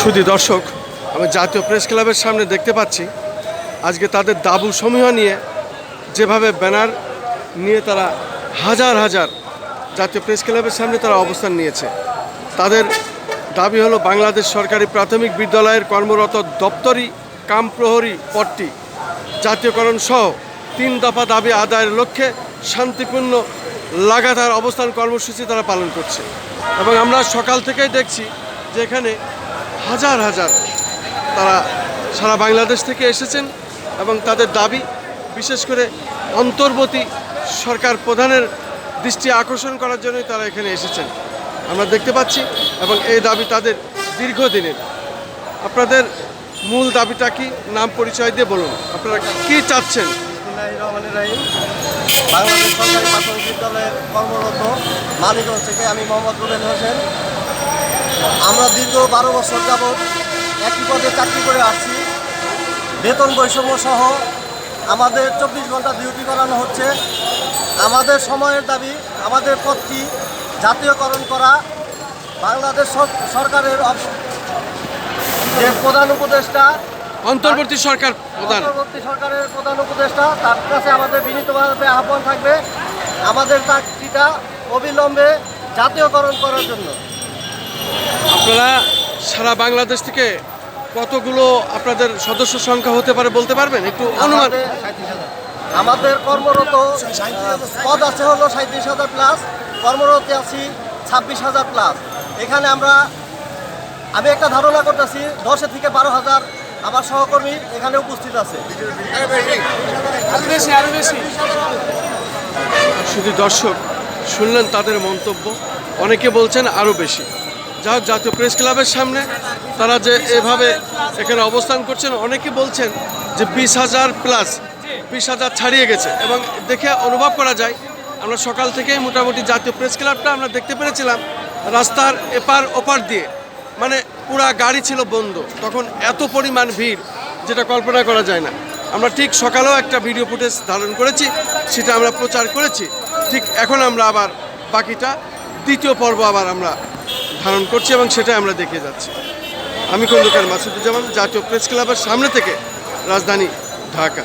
শুধু দর্শক, আমি জাতীয় প্রেস ক্লাবের সামনে দেখতে পাচ্ছি। আজকে তাদের দাবু সমূহ নিয়ে যেভাবে ব্যানার নিয়ে তারা হাজার হাজার জাতীয় প্রেস ক্লাবের সামনে তারা অবস্থান নিয়েছে। তাদের দাবি হলো, বাংলাদেশ সরকারি প্রাথমিক বিদ্যালয়ের কর্মরত দপ্তরি, কাম প্রহরী পদটি জাতীয়করণ সহ তিন দফা দাবি আদায়ের লক্ষ্যে শান্তিপূর্ণ লাগাতার অবস্থান কর্মসূচি তারা পালন করছে। এবং আমরা সকাল থেকেই দেখছি যে এখানে হাজার হাজার তারা সারা বাংলাদেশ থেকে এসেছেন এবং তাদের দাবি, বিশেষ করে অন্তর্বর্তী সরকার প্রধানের দৃষ্টি আকর্ষণ করার জন্যই তারা এখানে এসেছেন। আমরা দেখতে পাচ্ছি এবং এই দাবি তাদের দীর্ঘদিনের। আপনাদের মূল দাবিটা কি? নাম পরিচয় দিয়ে বলুন। আপনারা কি চাচ্ছেন? বাংলাদেশ সরকারি প্রাথমিক বিদ্যালয়ের কর্মরত মানিকগঞ্জ থেকে আমি মোহাম্মদ রুবেল হোসেন। আমরা দীর্ঘ বারো বছর যাবৎ একই পদে চাকরি করে আসছি। বেতন বৈষম্য সহ আমাদের চব্বিশ ঘণ্টা ডিউটি করানো হচ্ছে। আমাদের সময়ের দাবি আমাদের পদটি জাতীয়করণ করা বাংলাদেশ সরকারের যে প্রধান উপদেষ্টা অন্তর্বর্তী সরকার প্রধান। অন্তর্বর্তী সরকারের প্রধান উপদেষ্টা তার কাছে আমাদের বিনীতভাবে আহ্বান থাকবে আমাদের চাকরিটা অবিলম্বে জাতীয়করণ করার জন্য। আপনারা সারা বাংলাদেশ থেকে কতগুলো আপনাদের সদস্য সংখ্যা হতে পারে বলতে পারবেন? একটু অনুমান আমাদের- কর্মরত, পদ আছে হলো সাঁত্রিশ হাজার প্লাস কর্মরত আছি ছাব্বিশ হাজার প্লাস এখানে আমরা, আমি একটা ধারণা করতেছি, দশে থেকে বারো হাজার আমার সহকর্মী এখানে উপস্থিত আছে। শুধু দর্শক, শুনলেন তাদের মন্তব্য, অনেকে বলছেন আরও বেশি। যা জাতীয় প্রেস ক্লাবের সামনে তারা যে এভাবে এখানে অবস্থান করছেন, অনেকে বলছেন যে বিশ হাজার প্লাস বিশ হাজার ছাড়িয়ে গেছে। এবং দেখে অনুভব করা যায়, আমরা সকাল থেকেই মোটামুটি জাতীয় প্রেস ক্লাবটা আমরা দেখতে পেরেছিলাম, রাস্তার এপার ওপার দিয়ে। মানে পুরা গাড়ি ছিল বন্ধ, তখন এত পরিমাণ ভিড়, যেটা কল্পনা করা যায় না। আমরা ঠিক সকালেও একটা ভিডিও ফুটেজ ধারণ করেছি, সেটা আমরা প্রচার করেছি। ঠিক এখন আমরা আবার বাকিটা, দ্বিতীয় পর্ব আবার আমরা ধারণ করছি এবং সেটাই আমরা দেখে যাচ্ছি। আমি খন্দকার মাসুদুজ্জামান, জাতীয় প্রেস ক্লাবের সামনে থেকে রাজধানী ঢাকা।